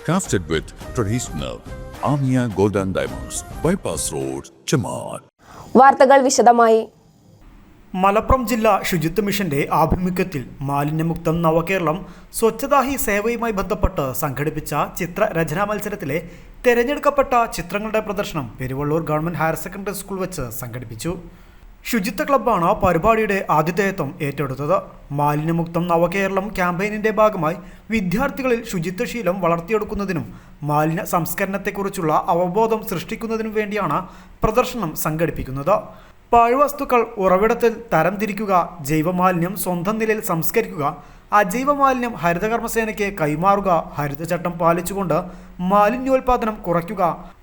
Crafted with traditional Amia Golden Diamonds, Bypass Road, Chamar. വാർത്തകൾ വിശദമായി മലപ്പുറം ജില്ലാ ശുചിത്വ മിഷന്റെ ആഭിമുഖ്യത്തിൽ മാലിന്യമുക്തം നവകേരളം സ്വച്ഛതാഹി സേവയുമായി ബന്ധപ്പെട്ട് സംഘടിപ്പിച്ച ചിത്ര രചനാ മത്സരത്തിലെ തെരഞ്ഞെടുക്കപ്പെട്ട ചിത്രങ്ങളുടെ പ്രദർശനം Peruvallur government higher secondary school വെച്ച് സംഘടിപ്പിച്ചു ശുചിത്വ ക്ലബ്ബാണ് പരിപാടിയുടെ ആതിഥേയത്വം ഏറ്റെടുത്തത്. മാലിന്യമുക്തം നവകേരളം ക്യാമ്പയിനിന്റെ ഭാഗമായി വിദ്യാർത്ഥികളിൽ ശുചിത്വശീലം വളർത്തിയെടുക്കുന്നതിനും മാലിന്യ സംസ്കരണത്തെക്കുറിച്ചുള്ള അവബോധം സൃഷ്ടിക്കുന്നതിനും വേണ്ടിയാണ് പ്രദർശനം സംഘടിപ്പിക്കുന്നത്. പാഴ്വസ്തുക്കൾ ഉറവിടത്തിൽ തരംതിരിക്കുക ജൈവമാലിന്യം സ്വന്തം നിലയിൽ സംസ്കരിക്കുക അജൈവ മാലിന്യം ഹരിതകർമ്മസേനയ്ക്ക് കൈമാറുക ഹരിതചട്ടം പാലിച്ചുകൊണ്ട് മാലിന്യോൽപാദനം കുറയ്ക്കുക.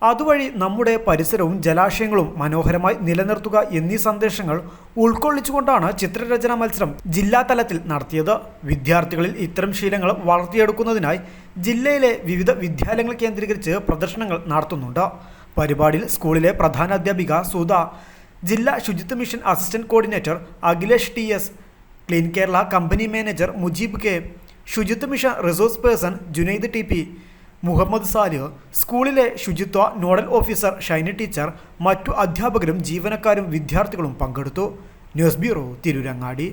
അതുവഴി നമ്മുടെ പരിസരവും ജലാശയങ്ങളും മനോഹരമായി നിലനിർത്തുക എന്നീ സന്ദേശങ്ങൾ ഉൾക്കൊള്ളിച്ചുകൊണ്ടാണ് ചിത്രരചനാ മത്സരം ജില്ലാ തലത്തിൽ നടത്തിയത്. വിദ്യാർത്ഥികളിൽ ഇത്തരം ശീലങ്ങൾ വളർത്തിയെടുക്കുന്നതിനായി ജില്ലയിലെ വിവിധ വിദ്യാലയങ്ങൾ കേന്ദ്രീകരിച്ച് പ്രദർശനങ്ങൾ നടത്തുന്നുണ്ട്. പരിപാടിയിൽ സ്കൂളിലെ പ്രധാന അധ്യാപിക സുധ ജില്ലാ ശുചിത്വ mission assistant coordinator Akhilesh T S clean Kerala company manager Mujeeb K ശുചിത്വ mission resource person Junaid T P Muhammad Salih സ്കൂളിലെ ശുചിത്വ നോഡൽ ഓഫീസർ ഷൈനി ടീച്ചർ മറ്റു അധ്യാപകരും ജീവനക്കാരും വിദ്യാർത്ഥികളും പങ്കെടുത്തു. News bureau Tirurangadi.